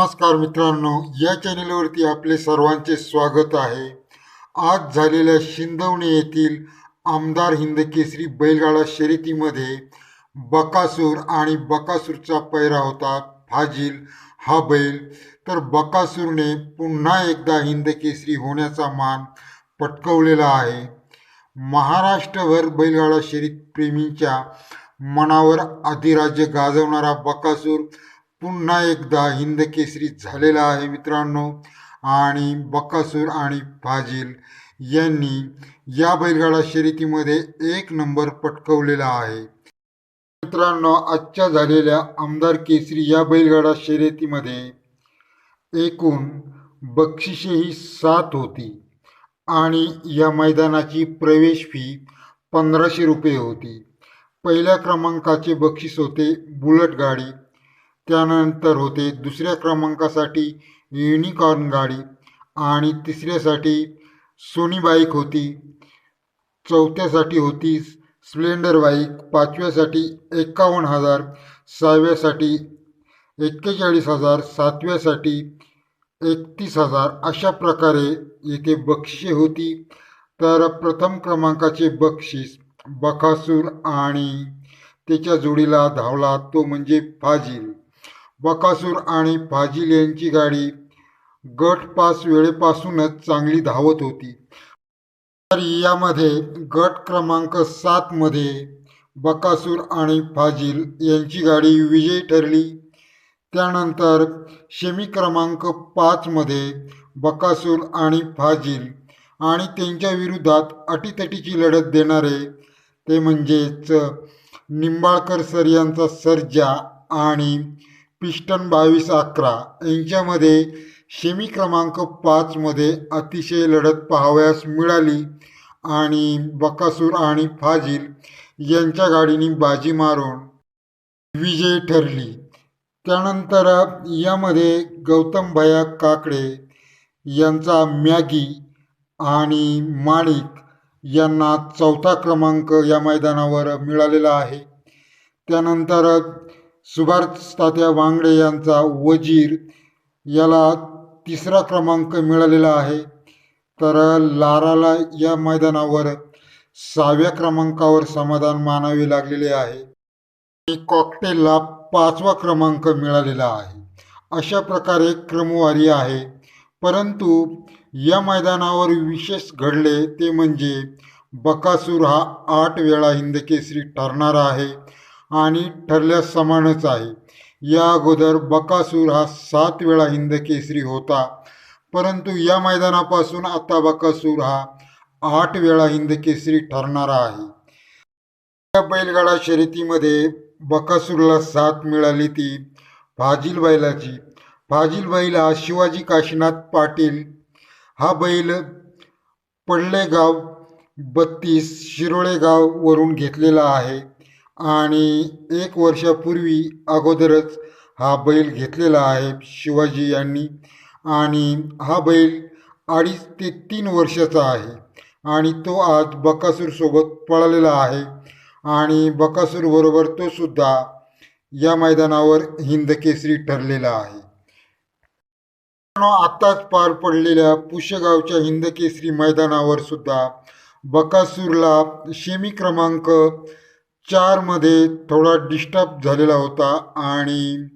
नमस्कार मित्रांनो या चॅनेलवरती आपले सर्वांचे स्वागत आहे. आज झालेल्या शिंदवणे येथील आमदार हिंदकेसरी बैलगाडा शर्यतीमध्ये बकासूर आणि बकासूरचा पैरा होता. फाजील हा बैल. तर बकासूरने पुन्हा एकदा हिंदकेसरी होण्याचा मान पटकवलेला आहे. महाराष्ट्रभर बैलगाडा शर्यत प्रेमींच्या मनावर अधिराज्य गाजवणारा बकासूर पुन्हा एकदा हिंदकेसरी झालेला आहे मित्रांनो. आणि बकासूर आणि फाजील यांनी या बैलगाडा शर्यतीमध्ये एक नंबर पटकवलेला आहे. मित्रांनो आजच्या झालेल्या आमदार केसरी या बैलगाडा शर्यतीमध्ये एकूण बक्षिसेही सात होती आणि या मैदानाची प्रवेश फी पंधराशे रुपये होती. पहिल्या क्रमांकाचे बक्षीस होते बुलट गाडी त्यानंतर होते दुसऱ्या क्रमांकासाठी युनिकॉर्न गाडी आणि तिसऱ्यासाठी सोनी बाईक होती. चौथ्यासाठी होती स्प्लेंडर बाईक. पाचव्यासाठी एकावन्न हजार. सहाव्यासाठी एक्केचाळीस हजार. सातव्यासाठी एकतीस हजार. अशा प्रकारे येथे बक्षिसे होती. तर प्रथम क्रमांकाचे बक्षीस बखासूर आणि त्याच्या जोडीला धावला तो म्हणजे फाजील. बकासूर आणि फाजिल यांची गाडी गट पास वेळेपासूनच चांगली धावत होती. तर यामध्ये गट क्रमांक सातमध्ये बकासूर आणि फाजील यांची गाडी विजयी ठरली. त्यानंतर शेमी क्रमांक पाचमध्ये बकासूर आणि फाजिल आणि त्यांच्या विरोधात अटीतटीची लढत देणारे ते म्हणजेच निंबाळकर सर यांचा सर्जा आणि पिस्टन बावीस अकरा यांच्यामध्ये शेमी क्रमांक पाचमध्ये अतिशय लढत पाहावयास मिळाली आणि बकासूर आणि फाजील यांच्या गाडीने बाजी मारून विजय ठरली. त्यानंतर यामध्ये गौतम भया काकडे यांचा मॅगी आणि माणिक यांना चौथा क्रमांक या मैदानावर मिळालेला आहे. त्यानंतर सुभाष तात्या वांगडे यांचा वजीर याला तिसरा क्रमांक मिळालेला आहे. तर लाराला या मैदानावर सहाव्या क्रमांकावर समाधान मानावे लागलेले आहे. आणि कॉकटेलला पाचवा क्रमांक मिळालेला आहे. अशा प्रकारे क्रमवारी आहे. परंतु या मैदानावर विशेष घडले ते म्हणजे बकासूर हा आठ वेळा हिंदकेसरी ठरणार आहे. आणि ठरल्यास समानच आहे. या अगोदर बकासूर हा सात वेळा हिंदकेसरी होता. परंतु या मैदानापासून आता बकासूर हा आठ वेळा हिंदकेसरी ठरणारा आहे. या बैलगाडा शर्यतीमध्ये बकासूरला साथ मिळाली ती फाजील बैलाची फाजील बैल हा शिवाजी काशीनाथ पाटील. हा बैल पडलेगाव बत्तीस शिरोळे गाववरून घेतलेला आहे. आणि एक वर्षापूर्वी अगोदरच हा बैल घेतलेला आहे शिवाजी यांनी. आणि हा बैल अडीच ते तीन वर्षाचा आहे. आणि तो आज बकासूरसोबत पळालेला आहे. आणि बकासूरबरोबर तो सुद्धा या मैदानावर हिंदकेसरी ठरलेला आहे. आत्ताच पार पडलेल्या पुष्यगावच्या हिंदकेसरी मैदानावर सुद्धा बकासूरला शेमी क्रमांक चारमध्ये थोडा डिस्टर्ब झालेला होता आणि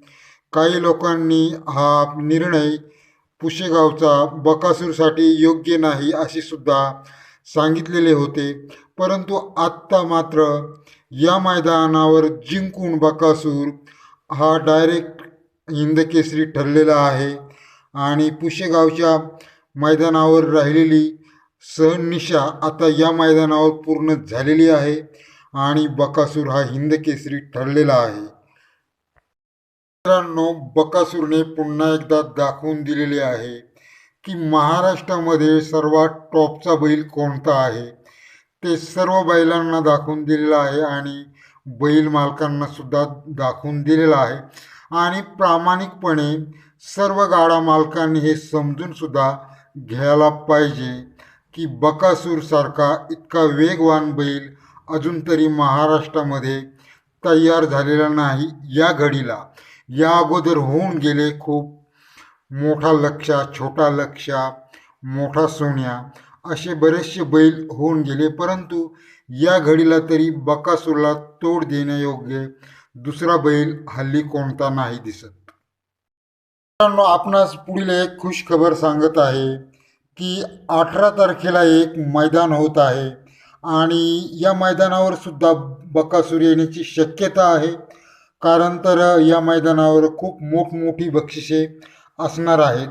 काही लोकांनी हा निर्णय पुशेगावचा बकासूरसाठी योग्य नाही असे सुद्धा सांगितलेले होते. परंतु आत्ता मात्र या मैदानावर जिंकून बकासूर हा डायरेक्ट हिंदकेसरी ठरलेला आहे आणि पुशेगावच्या मैदानावर राहिलेली सहनिशा आता या मैदानावर पूर्ण झालेली आहे. आणि बकासूर हा हिंदकेसरी ठरलेला आहे. मित्रांनो बकासूरने पुन्हा एकदा दाखवून दिलेले आहे की महाराष्ट्रामध्ये सर्वात टॉपचा बैल कोणता आहे? ते सर्व बैलांना दाखवून दिलेलं आहे आणि बैल मालकांना सुद्धा दाखवून दिलेलं आहे. आणि प्रामाणिकपणे सर्व गाडा मालकांनी हे समजून सुद्धा घ्यायला पाहिजे की बकासूरसारखा इतका वेगवान बैल अजून तरी महाराष्ट्रामध्ये तयार झालेला नाही या घडीला. या अगोदर होऊन गेले खूप मोठा लक्षा छोटा लक्षा मोठा सोन्या असे बरेचसे बैल होऊन गेले. परंतु या घडीला तरी बकासूरला तोड देण्यायोग्य दुसरा बैल हल्ली कोणता नाही दिसत. मित्रांनो आपणास पुढील एक खुश खबर सांगत आहे की अठरा तारखेला एक मैदान होत आहे. आणि या मैदानावर सुद्धा बकासूर येण्याची शक्यता आहे. कारण तर या मैदानावर खूप मोठमोठी बक्षिसे असणार आहेत.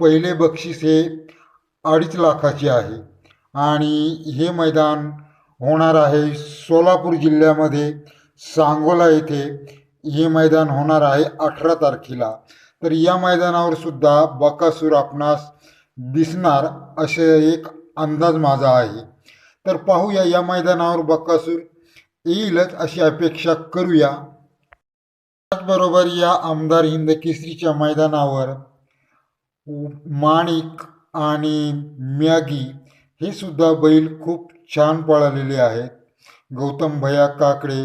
पहिले बक्षीस हे अडीच लाखाचे आहे. आणि हे मैदान होणार आहे सोलापूर जिल्ह्यामध्ये सांगोला येथे. हे मैदान होणार आहे अठरा तारखेला. तर या मैदानावर सुद्धा बकासूर आपणास दिसणार असे एक अंदाज माझा आहे. तर पाहूया या मैदानावर बकासूर. येईलच अशी अपेक्षा करूया. त्याचबरोबर या आमदार हिंद केसरीच्या मैदानावर माणिक आणि मॅगी हे सुद्धा बैल खूप छान पळालेले आहेत. गौतम भया काकडे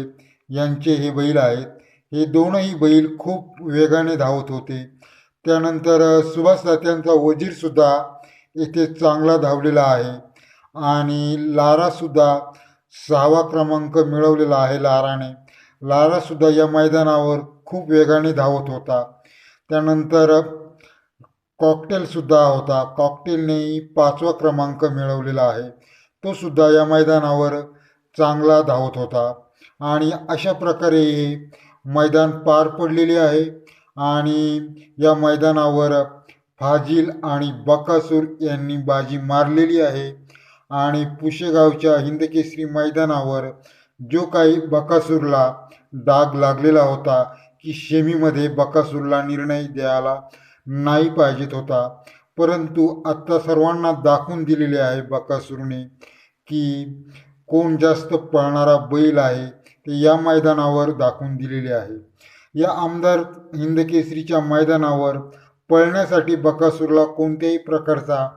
यांचे हे बैल आहेत. हे दोनही बैल खूप वेगाने धावत होते. त्यानंतर सुभाष तात्यांचा वजीरसुद्धा येथे चांगला धावलेला आहे. आणि लारासुद्धा सहावा क्रमांक मिळवलेला आहे लाराने. लारासुद्धा या मैदानावर खूप वेगाने धावत होता. त्यानंतर कॉकटेलसुद्धा होता. कॉकटेलनेही पाचवा क्रमांक मिळवलेला आहे. तो सुद्धा या मैदानावर चांगला धावत होता. आणि अशा प्रकारे हे मैदान पार पडलेले आहे. आणि या मैदानावर फाजिल आणि बकासूर यांनी बाजी मारलेली आहे. आणि पुशेगावच्या हिंदकेसरी मैदानावर जो काही बकासूरला डाग लागलेला होता की शेमीमध्ये बकासूरला निर्णय द्यायला नाही पाहिजेत होता. परंतु आत्ता सर्वांना दाखवून दिलेले आहे बकासूरने की कोण जास्त पळणारा बैल आहे ते या मैदानावर दाखवून दिलेले आहे. या आमदार हिंदकेसरीच्या मैदानावर पळण्यासाठी बकासूरला कोणत्याही प्रकारचा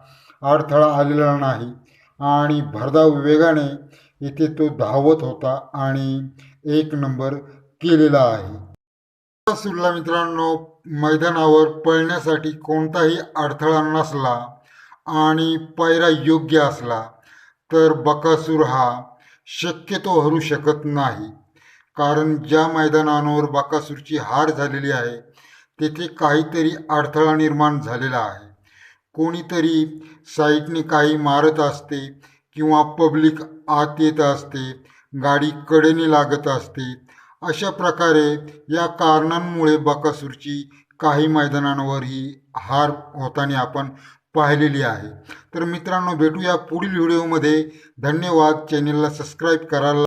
अडथळा आलेला नाही. आणि भरधाव वेगाने इथे तो धावत होता आणि एक नंबर केलेला आहे. बकासूरला मित्रांनो मैदानावर पळण्यासाठी कोणताही अडथळा नसला आणि पायरा योग्य असला तर बकासूर हा शक्यतो हरू शकत नाही. कारण ज्या मैदानावर बकासूरची हार झालेली आहे तेथे काहीतरी अडथळा निर्माण झालेला आहे. कोणीतरी साईटने काही मारत असते किंवा पब्लिक आत येत असते गाडी कडेने लागत असते अशा प्रकारे या कारणांमुळे बकासूरची काही मैदानांवर ही हार होताना आपण पाहिलेली आहे. तर मित्रांनो भेटूया पुढील व्हिडिओमध्ये. धन्यवाद. चॅनेलला सबस्क्राईब करायला